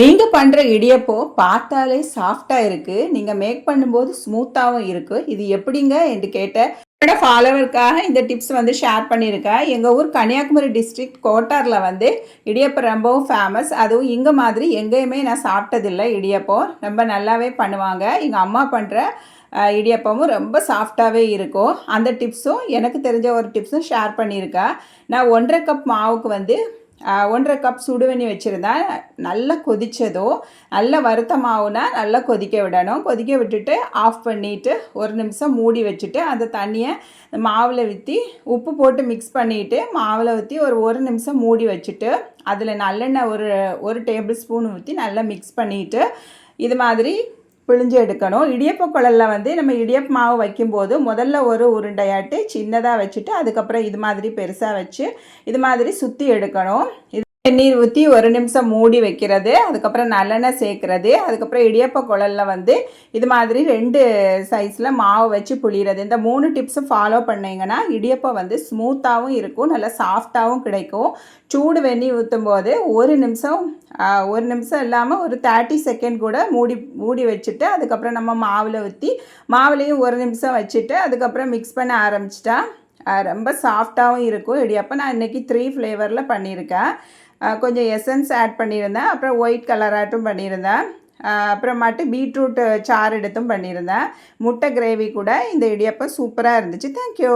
நீங்கள் பண்ணுற இடியப்பம் பார்த்தாலே சாஃப்டாக இருக்குது நீங்கள் மேக் பண்ணும்போது ஸ்மூத்தாகவும் இருக்குது இது எப்படிங்க? என்று கேட்ட என்னோட ஃபாலோவருக்காக இந்த டிப்ஸ் வந்து ஷேர் பண்ணியிருக்கேன். எங்கள் ஊர் கன்னியாகுமரி டிஸ்ட்ரிக்ட் கோட்டாரில் வந்து இடியப்பம் ரொம்பவும் ஃபேமஸ் அதுவும் இங்கே மாதிரி எங்கேயுமே நான் சாப்பிட்டதில்லை இடியப்பம் ரொம்ப நல்லாவே பண்ணுவாங்க. எங்கள் அம்மா பண்ணுற இடியப்பமும் ரொம்ப சாஃப்டாகவே இருக்கும். அந்த டிப்ஸும் எனக்கு தெரிஞ்ச ஒரு டிப்ஸும் ஷேர் பண்ணியிருக்கேன். நான் ஒன்றரை கப் மாவுக்கு வந்து ஒன்றரை கப் சுடுவண்ணி வச்சுருந்தேன் நல்லா கொதித்ததோ நல்லா வறுத்த மாவுனா நல்லா கொதிக்க விடணும். கொதிக்க விட்டுட்டு ஆஃப் பண்ணிவிட்டு ஒரு நிமிஷம் மூடி வச்சுட்டு அந்த தண்ணியை மாவில் ஊற்றி உப்பு போட்டு மிக்ஸ் பண்ணிவிட்டு மாவில் ஊற்றி ஒரு ஒரு நிமிஷம் மூடி வச்சுட்டு அதில் நல்லெண்ணெய் ஒரு ஒரு டேபிள் ஸ்பூன் ஊற்றி நல்லா மிக்ஸ் பண்ணிவிட்டு இது மாதிரி பிழிஞ்சு எடுக்கணும். இடியப்ப குழல்ல வந்து நம்ம இடியப்ப மாவு வைக்கும்போது முதல்ல ஒரு உருண்டையாட்டு சின்னதாக வச்சுட்டு அதுக்கப்புறம் இது மாதிரி பெருசாக வச்சு இது மாதிரி சுற்றி எடுக்கணும். இது தண்ணீர் ஊற்றி ஒரு நிமிஷம் மூடி வைக்கிறது அதுக்கப்புறம் நல்லெண்ணெய் சேர்க்குறது அதுக்கப்புறம் இடியப்ப குழலில் வந்து இது மாதிரி ரெண்டு சைஸில் மாவு வச்சு புளிகிறது இந்த மூணு டிப்ஸும் ஃபாலோ பண்ணிங்கன்னா இடியப்பம் வந்து ஸ்மூத்தாகவும் இருக்கும் நல்லா சாஃப்டாகவும் கிடைக்கும். சூடு வெந்நி ஊற்றும் போது ஒரு நிமிஷம் ஒரு நிமிஷம் இல்லாமல் ஒரு தேர்ட்டி செகண்ட் கூட மூடி மூடி வச்சுட்டு அதுக்கப்புறம் நம்ம மாவில் ஊற்றி மாவுலேயும் ஒரு நிமிஷம் வச்சுட்டு அதுக்கப்புறம் மிக்ஸ் பண்ண ஆரம்பிச்சிட்டா ரொம்ப சாஃப்டாகவும் இருக்கும். இடியப்பம் நான் இன்றைக்கி த்ரீ ஃப்ளேவரில் பண்ணியிருக்கேன். கொஞ்சம் எசன்ஸ் ஆட் பண்ணியிருந்தேன். அப்புறம் ஒயிட் கலராட்டும் பண்ணியிருந்தேன். அப்புறமாட்டு பீட்ரூட் சாறு எடுத்தும் பண்ணியிருந்தேன். முட்டை கிரேவி கூட இந்த இடியப்பம் சூப்பராக இருந்துச்சு. தேங்க்யூ